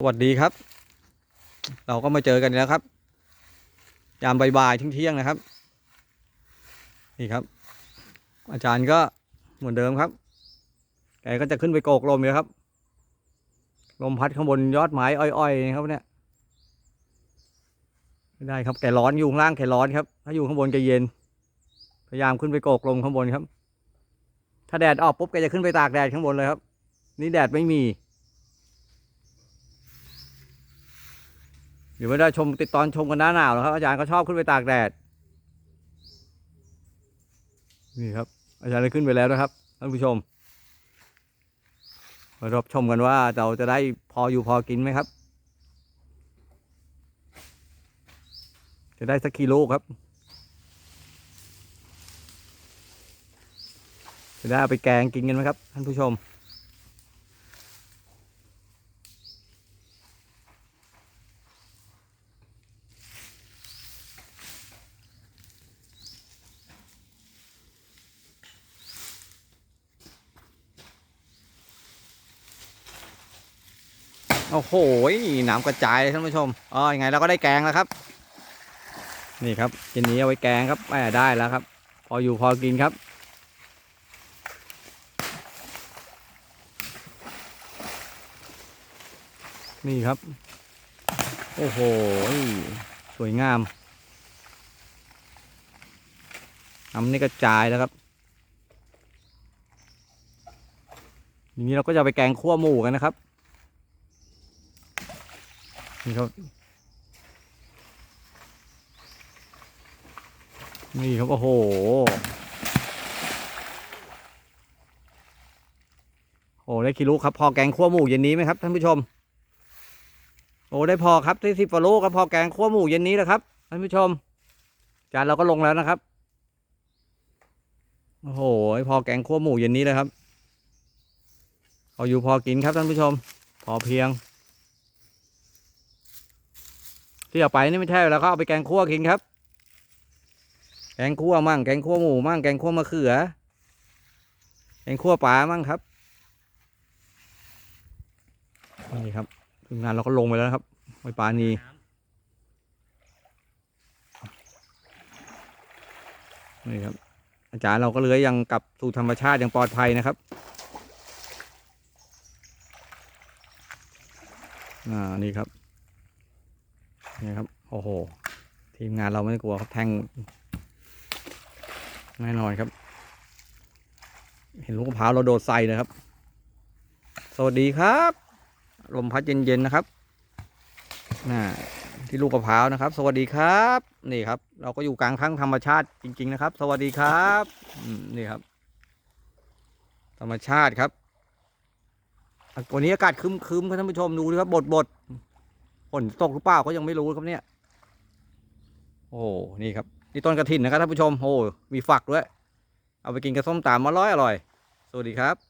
สวัสดีครับ เราก็มาเจอกันอีกแล้วครับ ยามบ่ายๆเที่ยงๆนะครับ นี่ครับ อาจารย์ก็เหมือนเดิมครับแกก็จะขึ้นไปโกกลมเลยครับ ลมพัดข้างบนยอดไม้อ้อยๆนะครับเนี่ยไม่ได้ครับแกร้อนอยู่ข้างล่างแกร้อนครับ ถ้าอยู่ข้างบนแกเย็น พยายามขึ้นไปโกกลมข้างบนครับ ถ้าแดดออกปุ๊บแกจะขึ้นไปตากแดดข้างบนเลยครับ นี่แดดไม่มี เดี๋ยวไม่ได้ชมติดตอนชมกันหน้าหนาวนะครับ อาจารย์ก็ชอบขึ้นไปตากแดด นี่ครับ อาจารย์ได้ขึ้นไปแล้วนะครับท่านผู้ชม มารับชมกันว่าเราจะได้พออยู่พอกินไหมครับ จะได้สักกิโลครับ จะได้เอาไปแกงกินกันไหมครับท่านผู้ชม โอ้โหน้ำกระจายท่านผู้ชมอ๋อยังไงเราก็ได้แกงแล้วครับ นี่ครับเย็นนี้เอาไว้แกงครับแหมได้แล้วครับ พออยู่พอกินครับ นี่ครับ โอ้โหสวยงามน้ำนี่กระจายแล้วครับอย่างนี้เราก็จะไปแกงคั่วหมูกันนะครับ นี่ครับ นี่ครับ โอ้โห โอ้ได้กี่ลูกครับ พอแกงคั่วหมูเย็นนี้ไหมครับท่านผู้ชม โอ้ได้พอครับได้สิบกว่าลูกครับพอแกงคั่วหมูเย็นนี้แหละครับท่านผู้ชม จานเราก็ลงแล้วนะครับ โอ้โห พอแกงคั่วหมูเย็นนี้เลยครับพอาอยู่พอกินครับท่านผู้ชม พอเพียง ที่เอาไปนี่ไม่ใช่แล้วก็เอาไปแกงคั่วกินครับ แกงคั่วมั่งแกงคั่วหมูมั่งแกงคั่วมะเขือ แกงคั่วปลามั่งครับนี่ครับทีมงานเราก็ลงไปแล้วครับไว้ปลานีนี่ครับ อาจารย์เราก็เลื้อยยังกลับสู่ธรรมชาติอย่างปลอดภัยนะครับอ่านี่ครับ นี่ครับ โอ้โห ทีมงานเราไม่กลัวครับแทงแน่นอนครับ เห็นลูกมะพร้าวเราโดดใส่เลยครับ สวัสดีครับ ลมพัดเย็นๆนะครับน่าที่ลูกมะพร้าวนะครับ สวัสดีครับ นี่ครับ เราก็อยู่กลางทั้งธรรมชาติจริง ๆ นะครับ สวัสดีครับอนี่ครับ ธรรมชาติครับวันนี้อากาศคึมๆครับท่านผู้ชมดูนะครับบดบดๆ ฝนตกหรือเปล่าก็ยังไม่รู้ครับเนี่ยโอ้นี่ครับนี่ต้นกระถินนะครับท่านผู้ชมโอ้มีฝักด้วย เอาไปกินกับส้มตำอร่อยอร่อย สวัสดีครับ